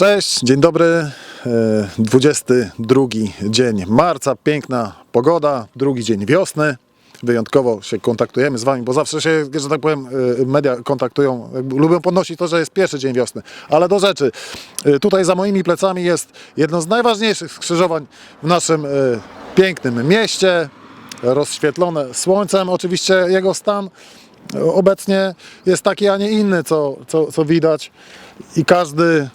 Cześć, dzień dobry. E, 22 dzień marca, piękna pogoda, drugi dzień wiosny. Wyjątkowo się kontaktujemy z Wami, bo zawsze się, że tak powiem, e, media kontaktują, lubią podnosić to, że jest pierwszy dzień wiosny. Ale do rzeczy, E, tutaj za moimi plecami jest jedno z najważniejszych skrzyżowań w naszym e, pięknym mieście, rozświetlone słońcem. Oczywiście jego stan obecnie jest taki, a nie inny, co, co, co widać. I każdy,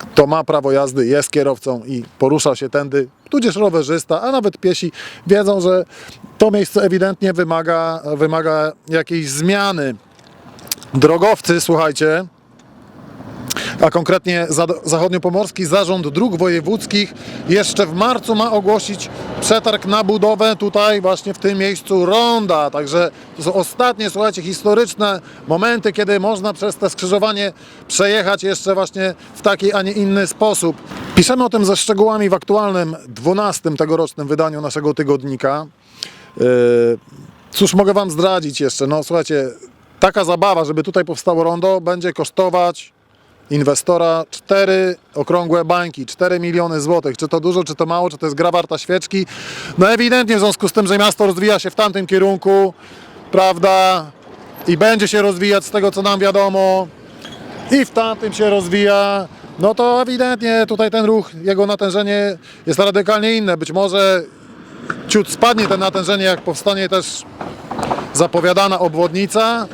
kto ma prawo jazdy, jest kierowcą i porusza się tędy, tudzież rowerzysta, a nawet piesi, wiedzą, że to miejsce ewidentnie wymaga, wymaga jakiejś zmiany. Drogowcy, słuchajcie, a konkretnie za- Zachodniopomorski Zarząd Dróg Wojewódzkich jeszcze w marcu ma ogłosić przetarg na budowę tutaj właśnie w tym miejscu ronda. Także to są ostatnie, słuchajcie, historyczne momenty, kiedy można przez te skrzyżowanie przejechać jeszcze właśnie w taki, a nie inny sposób. Piszemy o tym ze szczegółami w aktualnym 12 tegorocznym wydaniu naszego tygodnika. Yy, Cóż mogę Wam zdradzić jeszcze? No słuchajcie, taka zabawa, żeby tutaj powstało rondo, będzie kosztować inwestora cztery okrągłe bańki, 4 miliony złotych. Czy to dużo, czy to mało, czy to jest gra warta świeczki? No ewidentnie w związku z tym, że miasto rozwija się w tamtym kierunku, prawda, i będzie się rozwijać z tego, co nam wiadomo, i w tamtym się rozwija, no to ewidentnie tutaj ten ruch, jego natężenie jest radykalnie inne. Być może ciut spadnie to natężenie, jak powstanie też zapowiadana obwodnica.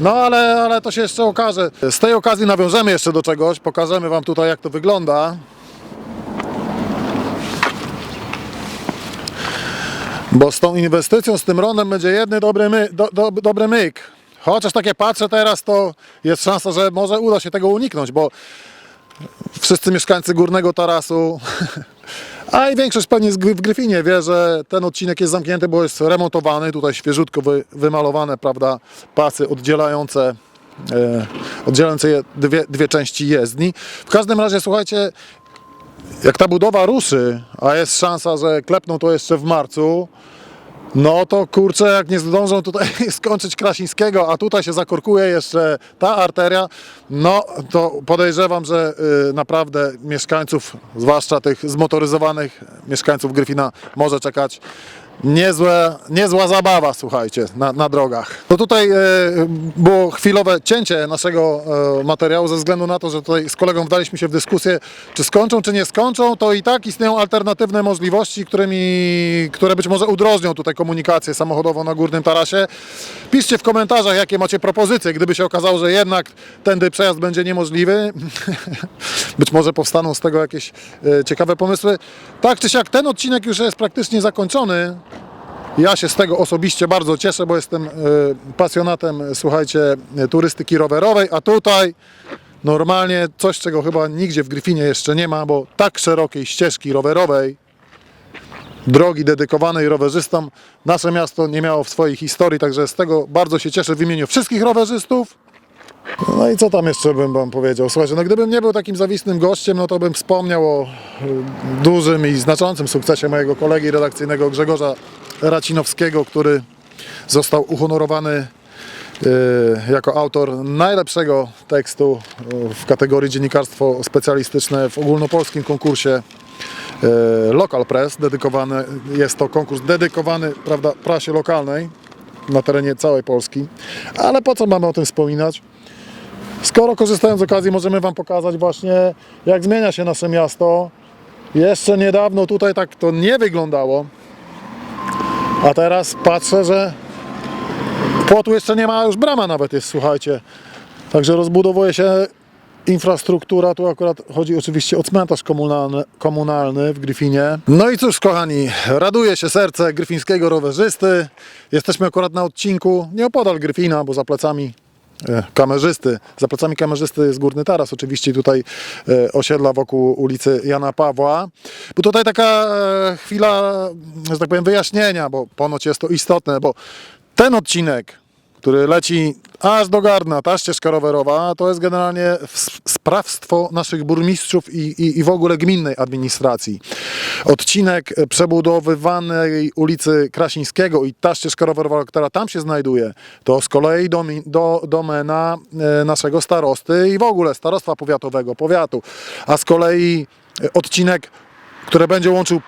No ale, ale to się jeszcze okaże. Z tej okazji nawiążemy jeszcze do czegoś, pokażemy Wam tutaj jak to wygląda. Bo z tą inwestycją, z tym rondem będzie jedny dobry, my, do, do, dobry myk. Chociaż takie patrzę teraz, to jest szansa, że może uda się tego uniknąć, bo wszyscy mieszkańcy Górnego Tarasu, a i większość pewnie w Gryfinie wie, że ten odcinek jest zamknięty, bo jest remontowany. Tutaj świeżutko wy, wymalowane, prawda, pasy oddzielające, e, oddzielające je dwie, dwie części jezdni. W każdym razie, słuchajcie, jak ta budowa ruszy, a jest szansa, że klepną to jeszcze w marcu, no to kurczę, jak nie zdążą tutaj skończyć Krasińskiego, a tutaj się zakorkuje jeszcze ta arteria, no to podejrzewam, że y, naprawdę mieszkańców, zwłaszcza tych zmotoryzowanych mieszkańców Gryfina, może czekać niezłe, niezła zabawa, słuchajcie, na, na drogach. No tutaj y, było chwilowe cięcie naszego y, materiału ze względu na to, że tutaj z kolegą wdaliśmy się w dyskusję, czy skończą, czy nie skończą, to i tak istnieją alternatywne możliwości, którymi, które być może udrożnią tutaj komunikację samochodową na Górnym Tarasie. Piszcie w komentarzach, jakie macie propozycje, gdyby się okazało, że jednak tędy przejazd będzie niemożliwy. być może powstaną z tego jakieś e, ciekawe pomysły. Tak czy siak, ten odcinek już jest praktycznie zakończony. Ja się z tego osobiście bardzo cieszę, bo jestem e, pasjonatem, słuchajcie, e, turystyki rowerowej, a tutaj normalnie coś, czego chyba nigdzie w Gryfinie jeszcze nie ma, bo tak szerokiej ścieżki rowerowej, drogi dedykowanej rowerzystom, nasze miasto nie miało w swojej historii, także z tego bardzo się cieszę w imieniu wszystkich rowerzystów. No i co tam jeszcze bym wam powiedział? Słuchajcie, no gdybym nie był takim zawistnym gościem, no to bym wspomniał o y, dużym i znaczącym sukcesie mojego kolegi redakcyjnego Grzegorza Racinowskiego, który został uhonorowany y, jako autor najlepszego tekstu y, w kategorii dziennikarstwo specjalistyczne w ogólnopolskim konkursie y, Local Press. Dedykowany, jest to konkurs dedykowany prawda, prasie lokalnej na terenie całej Polski. Ale po co mamy o tym wspominać? Skoro korzystając z okazji możemy Wam pokazać właśnie jak zmienia się nasze miasto. Jeszcze niedawno tutaj tak to nie wyglądało. A teraz patrzę, że płotu jeszcze nie ma, już brama nawet jest, słuchajcie. Także rozbudowuje się infrastruktura. Tu akurat chodzi oczywiście o cmentarz komunalny, komunalny w Gryfinie. No i cóż, kochani, raduje się serce gryfińskiego rowerzysty. Jesteśmy akurat na odcinku nieopodal Gryfina, bo za plecami kamerzysty. Za plecami kamerzysty jest Górny Taras, oczywiście tutaj e, osiedla wokół ulicy Jana Pawła. Bo tutaj taka e, chwila, że tak powiem, wyjaśnienia, bo ponoć jest to istotne, bo ten odcinek który leci aż do Gardna, ta ścieżka rowerowa, to jest generalnie sprawstwo naszych burmistrzów i, i, i w ogóle gminnej administracji. Odcinek przebudowywanej ulicy Krasińskiego i ta ścieżka rowerowa, która tam się znajduje, to z kolei domi, do, domena e, naszego starosty i w ogóle starostwa powiatowego, powiatu. A z kolei odcinek, który będzie łączył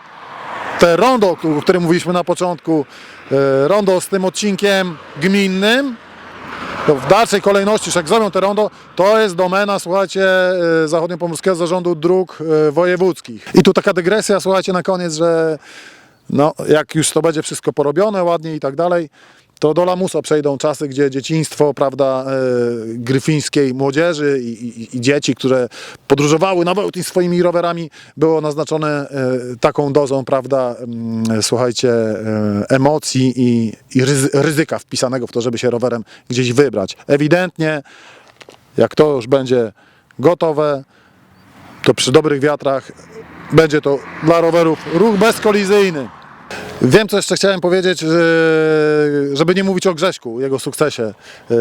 te rondo, o którym mówiliśmy na początku, e, rondo z tym odcinkiem gminnym, to w dalszej kolejności, jak zrobią te rondo, to jest domena, słuchajcie, e, Zachodniopomorskiego Zarządu Dróg e, Wojewódzkich. I tu taka dygresja, słuchajcie, na koniec, że no, jak już to będzie wszystko porobione ładnie i tak dalej, to do lamusa przejdą czasy, gdzie dzieciństwo, prawda, e, gryfińskiej młodzieży i, i, i dzieci, które podróżowały na Bełtin swoimi rowerami, było naznaczone e, taką dozą, prawda, mm, słuchajcie, e, emocji i, i ryzy, ryzyka wpisanego w to, żeby się rowerem gdzieś wybrać. Ewidentnie, jak to już będzie gotowe, to przy dobrych wiatrach będzie to dla rowerów ruch bezkolizyjny. Wiem, co jeszcze chciałem powiedzieć, że- żeby nie mówić o Grześku, jego sukcesie. Yy,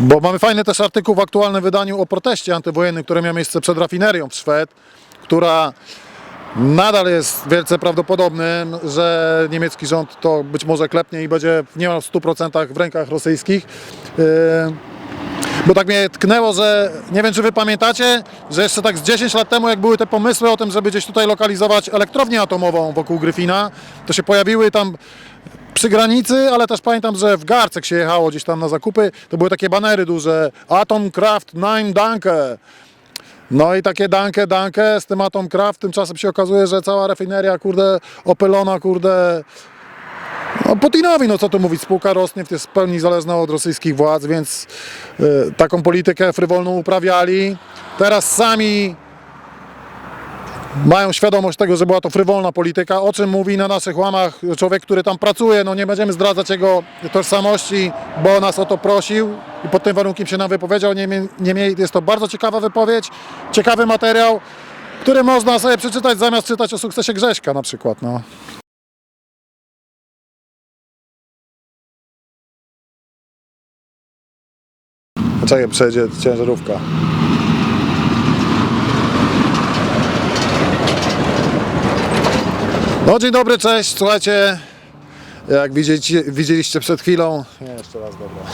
Bo mamy fajny też artykuł w aktualnym wydaniu o proteście antywojennym, które miał miejsce przed rafinerią w Szwed, która nadal jest wielce prawdopodobnym, że niemiecki rząd to być może klepnie i będzie niemal w 100% w rękach rosyjskich. Bo tak mnie tknęło, że nie wiem, czy wy pamiętacie, że jeszcze tak z 10 lat temu, jak były te pomysły o tym, żeby gdzieś tutaj lokalizować elektrownię atomową wokół Gryfina, to się pojawiły tam przy granicy, ale też pamiętam, że w Garcek się jechało gdzieś tam na zakupy, to były takie banery duże, Atomkraft Nein Danke. No i takie dankę, dankę z tym Atomkraft, tymczasem się okazuje, że cała refineria, kurde, opylona, kurde, no, Putinowi, no co tu mówić, spółka Rosneft jest w pełni zależna od rosyjskich władz, więc y, taką politykę frywolną uprawiali. Teraz sami mają świadomość tego, że była to frywolna polityka, o czym mówi na naszych łamach człowiek, który tam pracuje. No nie będziemy zdradzać jego tożsamości, bo nas o to prosił i pod tym warunkiem się nam wypowiedział. Niemniej, niemniej jest to bardzo ciekawa wypowiedź, ciekawy materiał, który można sobie przeczytać zamiast czytać o sukcesie Grześka na przykład. No. Czekaj, przejdzie ciężarówka. No dzień dobry, cześć, słuchajcie, jak widzieliście, widzieliście przed chwilą, nie, jeszcze raz, dobra.